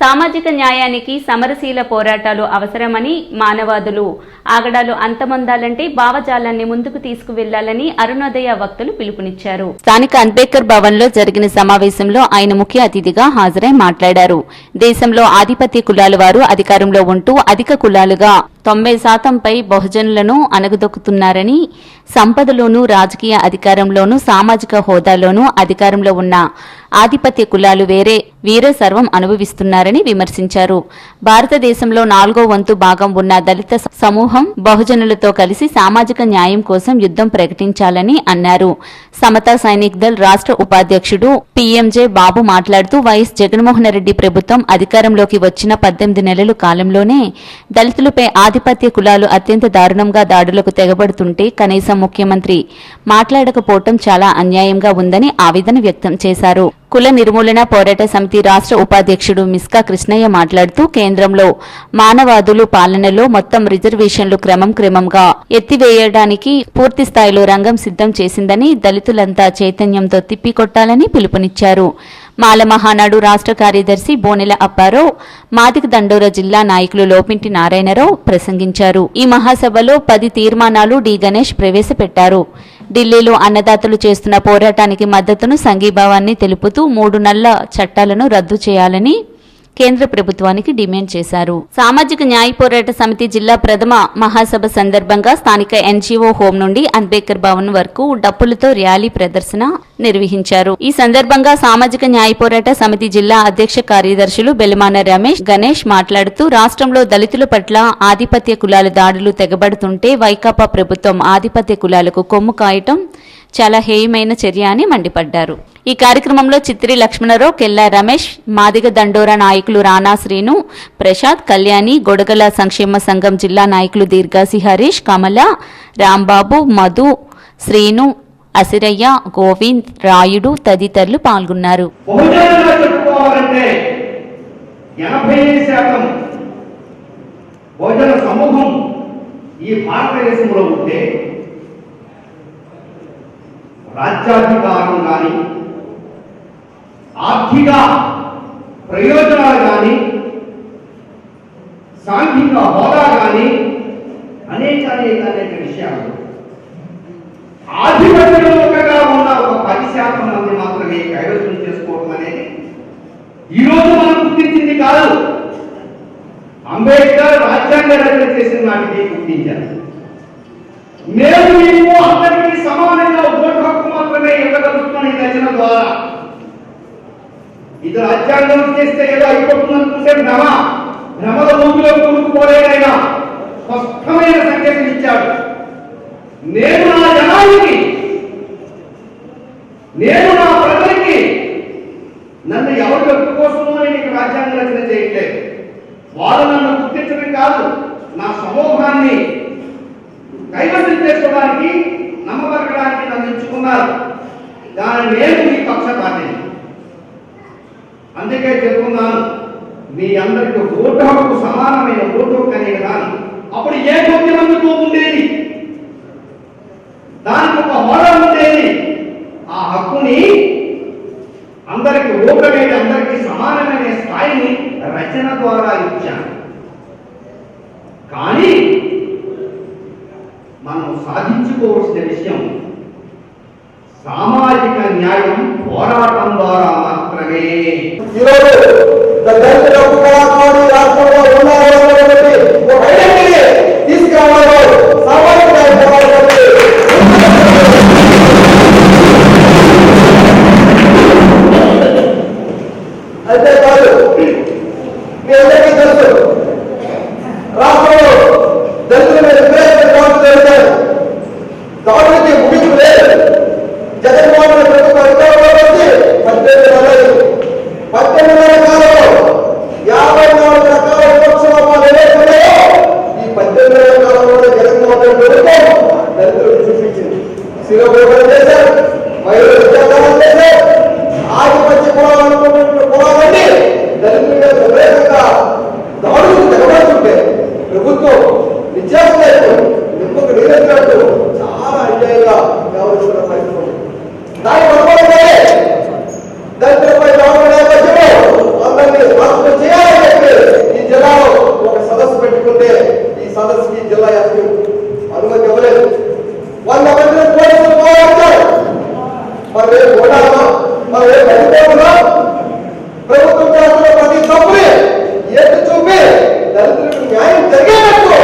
సామాజిక న్యాయానికి సమరశీల పోరాటాలు అవసరమని మానవాదులు. ఆగడాలు అంతమొందాలంటే భావజాలాన్ని ముందుకు తీసుకువెళ్ళాలని అరుణోదయ వక్తలు పిలుపునిచ్చారు. స్థానిక అంబేద్కర్ భవన్లో జరిగిన సమావేశంలో ఆయన ముఖ్య అతిథిగా హాజరై మాట్లాడారు. దేశంలో ఆధిపత్య కులాల వారు అధికారంలో ఉంటూ అధిక కులాలుగా తొంభై శాతంపై బహుజనులను అణగదొక్కుతున్నారని సంపదలోనూ రాజకీయ అధికారంలోనూ సామాజిక హోదాలోనూ అధికారంలో ఉన్న ఆధిపత్య కులాలు వేరే వీరే సర్వం అనుభవిస్తున్నారని విమర్శించారు. భారతదేశంలో నాలుగో వంతు భాగం ఉన్న దళిత సమూహం బహుజనులతో కలిసి సామాజిక న్యాయం కోసం యుద్ధం ప్రకటించాలని అన్నారు. సమతా సైనిక్ దళ్ రాష్ట్ర ఉపాధ్యక్షుడు పీఎంజే బాబు మాట్లాడుతూ వైఎస్ జగన్మోహన్ రెడ్డి ప్రభుత్వం అధికారంలోకి వచ్చిన పద్దెనిమిది నెలల కాలంలోనే దళితులపై ఆధిపత్య కులాలు అత్యంత దారుణంగా దాడులకు తెగబడుతుంటే కనీసం ముఖ్యమంత్రి మాట్లాడకపోవటం చాలా అన్యాయంగా ఉందని ఆవేదన వ్యక్తం చేశారు. కుల నిర్మూలన పోరాట సమితి రాష్ట్ర ఉపాధ్యక్షుడు మిస్కా కృష్ణయ్య మాట్లాడుతూ కేంద్రంలో మానవాదులు పాలనలో మొత్తం రిజర్వేషన్లు క్రమం క్రమంగా ఎత్తివేయడానికి పూర్తి స్థాయిలో రంగం సిద్ధం చేసిందని దళితులంతా చైతన్యంతో తిప్పికొట్టాలని పిలుపునిచ్చారు. మాల మహానాడు రాష్ట్ర కార్యదర్శి బోనెల అప్పారావు మాదిక దండోర జిల్లా నాయకులు లోపింటి నారాయణరావు ప్రసంగించారు. ఈ మహాసభలో పది తీర్మానాలు డి గణేష్ ప్రవేశపెట్టారు. ఢిల్లీలో అన్నదాతలు చేస్తున్న పోరాటానికి మద్దతును సంఘీభావాన్ని తెలుపుతూ మూడు నల్ల చట్టాలను రద్దు చేయాలని కేంద్ర ప్రభుత్వానికి డిమాండ్ చేశారు. సామాజిక న్యాయ పోరాట సమితి జిల్లా ప్రథమ మహాసభ సందర్భంగా స్థానిక ఎన్జీఓ హోం నుండి అంబేద్కర్ భవన్ వరకు డప్పులతో ర్యాలీ ప్రదర్శన నిర్వహించారు. ఈ సందర్భంగా సామాజిక న్యాయ పోరాట సమితి జిల్లా అధ్యక్ష కార్యదర్శులు బెలమాన రమేష్ గణేష్ మాట్లాడుతూ రాష్ట్రంలో దళితుల పట్ల ఆధిపత్య కులాల దాడులు తెగబడుతుంటే వైకాపా ప్రభుత్వం ఆధిపత్య కులాలకు కొమ్ము కాయటం చాలా హేయమైన చర్య అని మండిపడ్డారు. ఈ కార్యక్రమంలో చిత్రి లక్ష్మణరావు కెల్లా రమేష్ మాదిగ దండోరా నాయకులు రానా శ్రీను ప్రసాద్ కళ్యాణి గొడగల సంక్షేమ సంఘం జిల్లా నాయకులు దీర్ఘాసి హరీష్ కమల రాంబాబు మధు శ్రీను అసిరయ్య గోవింద్ రాయుడు తదితరులు పాల్గొన్నారు. సమూహం ఈ భారతదేశంలో ఉంటే రాజ్యాధికారం కానీ ఆర్థిక ప్రయోజనాలు కానీ సాంఘిక హోదా కానీ అనేక అనేక అనేక విషయాలు. ఆధిపత్యముఖంగా ఉన్న ఒక పది శాతం మంది మాత్రమే కైవసం చేసుకోవడం అనేది ఈరోజు మనం గుర్తించింది కాదు. అంబేద్కర్ రాజ్యాంగ రచన చేసిన నాటికి గుర్తించారు. నేను మీకు అందరికీ సమానంగా ఓటు హక్కు మాత్రమే ఇవ్వగలుగుతున్నాను ఈ రచన ద్వారా. ఇది రాజ్యాంగం చేస్తే ఏదో అయిపోతుంది అనుకుంటే భ్రమ. భ్రమల ఊపిలో కూరుకుపోలేదైనా స్పష్టమైన సంకేతం ఇచ్చాడు. నేను నా జనానికి నేను నా ప్రజలకి నన్ను ఎవరు యొక్క కోసమో నేను ఇక రాజ్యాంగ రచన చేయట్లేదు. వాళ్ళు నన్ను గుర్తించడం కాదు నా సమూహాన్ని కైవసం చేసుకోవడానికి నమ్మబరకడానికి నన్ను ఎంచుకున్నారు దాని నేను మీ పక్షపాతి అందుకే చెప్తున్నాను మీ అందరికి ఓటు హక్కు సమానమైన ఓటు హక్కు అనే కానీ అప్పుడు ఏ కొద్ది మందితో ఉండేది? దానికి ఒక హోదా ఉండేది. ఆ హక్కుని అందరికి ఓటు అనేది అందరికి సమానమైన స్థాయిని రచన ద్వారా ఇచ్చాను కానీ మనం సాధించుకోవాల్సిన విషయం సామాజిక న్యాయం పోరాటం ద్వారా మాత్రమే. ఈరోజు రాష్ట్రంలో ఉన్నారు సామాజిక అయితే కాదు మీ అందరికీ తెలుసు చేసుకునే ప్రయత్నం దాని మనమే దానిపై గవర్నమెంట్ నేపథ్యంలో అందరినీ మార్పులు చేయాలని చెప్పి ఈ జిల్లాలో ఒక సదస్సు పెట్టుకుంటే ఈ సదస్సుకి జిల్లా ఎస్పీ అనుమతి ఇవ్వలేదు. వంద మంది పోలీసులు పోరాడతారు మనం ఏం పోరాడమా ప్రభుత్వం చేస్తున్న ప్రతి తప్పుని ఎత్తు చూపి దళితులకు న్యాయం జరిగేటట్టు